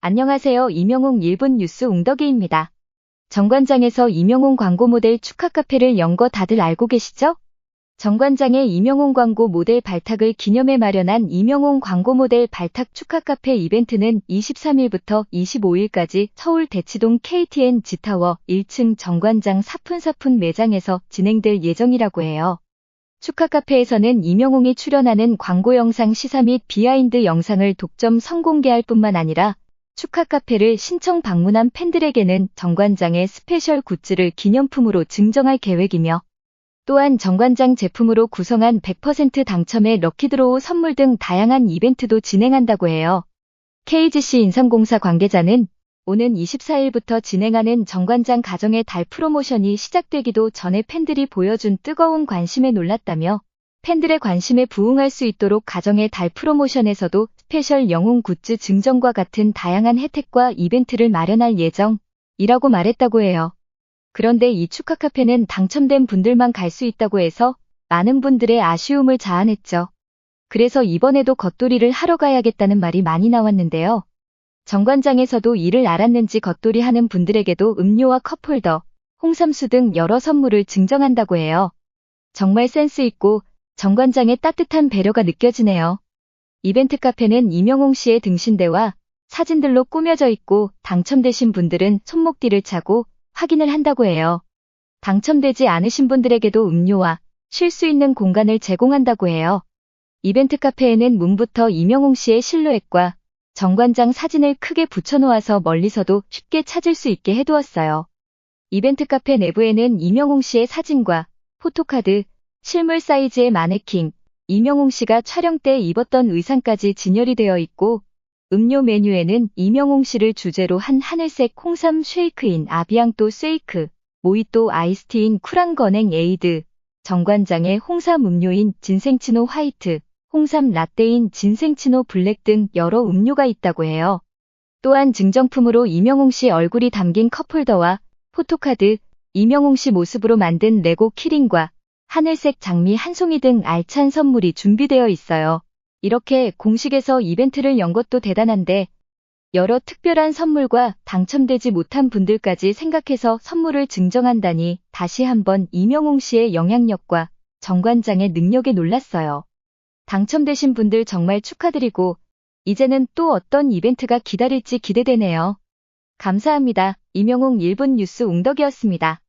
안녕하세요. 이명웅 1분 뉴스 웅덕이입니다. 정관장에서 이명웅 광고 모델 축하 카페를 연 거 다들 알고 계시죠? 정관장의 이명웅 광고 모델 발탁을 기념해 마련한 이명웅 광고 모델 발탁 축하 카페 이벤트는 23일부터 25일까지 서울 대치동 KTN 지타워 1층 정관장 사푼사푼 매장에서 진행될 예정이라고 해요. 축하 카페에서는 이명웅이 출연하는 광고 영상 시사 및 비하인드 영상을 독점 선공개할 뿐만 아니라 축하 카페를 신청 방문한 팬들에게는 정관장의 스페셜 굿즈를 기념품으로 증정할 계획이며 또한 정관장 제품으로 구성한 100% 당첨의 럭키드로우 선물 등 다양한 이벤트도 진행한다고 해요. KGC 인삼공사 관계자는 오는 24일부터 진행하는 정관장 가정의 달 프로모션이 시작되기도 전에 팬들이 보여준 뜨거운 관심에 놀랐다며 팬들의 관심에 부응할 수 있도록 가정의 달 프로모션에서도 스페셜 영웅 굿즈 증정과 같은 다양한 혜택과 이벤트를 마련할 예정이라고 말했다고 해요. 그런데 이 축하 카페는 당첨된 분들만 갈 수 있다고 해서 많은 분들의 아쉬움을 자아냈죠. 그래서 이번에도 겉돌이를 하러 가야겠다는 말이 많이 나왔는데요. 정관장에서도 이를 알았는지 겉돌이 하는 분들에게도 음료와 컵홀더, 홍삼수 등 여러 선물을 증정한다고 해요. 정말 센스 있고 정관장의 따뜻한 배려가 느껴지네요. 이벤트 카페는 이명웅 씨의 등신대와 사진들로 꾸며져 있고 당첨되신 분들은 손목뒤를 차고 확인을 한다고 해요. 당첨되지 않으신 분들에게도 음료와 쉴 수 있는 공간을 제공한다고 해요. 이벤트 카페에는 문부터 이명웅 씨의 실루엣과 정관장 사진을 크게 붙여놓아서 멀리서도 쉽게 찾을 수 있게 해두었어요. 이벤트 카페 내부에는 이명웅 씨의 사진과 포토카드, 실물 사이즈의 마네킹, 이명웅 씨가 촬영 때 입었던 의상까지 진열이 되어 있고 음료 메뉴에는 이명웅 씨를 주제로 한 하늘색 홍삼 쉐이크인 아비앙또 쉐이크, 모히또 아이스티인 쿨한 건행 에이드, 정관장의 홍삼 음료인 진생치노 화이트, 홍삼 라떼인 진생치노 블랙 등 여러 음료가 있다고 해요. 또한 증정품으로 이명웅 씨 얼굴이 담긴 컵홀더와 포토카드, 이명웅 씨 모습으로 만든 레고 키링과 하늘색 장미 한 송이 등 알찬 선물이 준비되어 있어요. 이렇게 공식에서 이벤트를 연 것도 대단한데 여러 특별한 선물과 당첨되지 못한 분들까지 생각해서 선물을 증정한다니 다시 한번 이명웅 씨의 영향력과 정관장의 능력에 놀랐어요. 당첨되신 분들 정말 축하드리고 이제는 또 어떤 이벤트가 기다릴지 기대되네요. 감사합니다. 이명웅 1분 뉴스 웅덕이었습니다.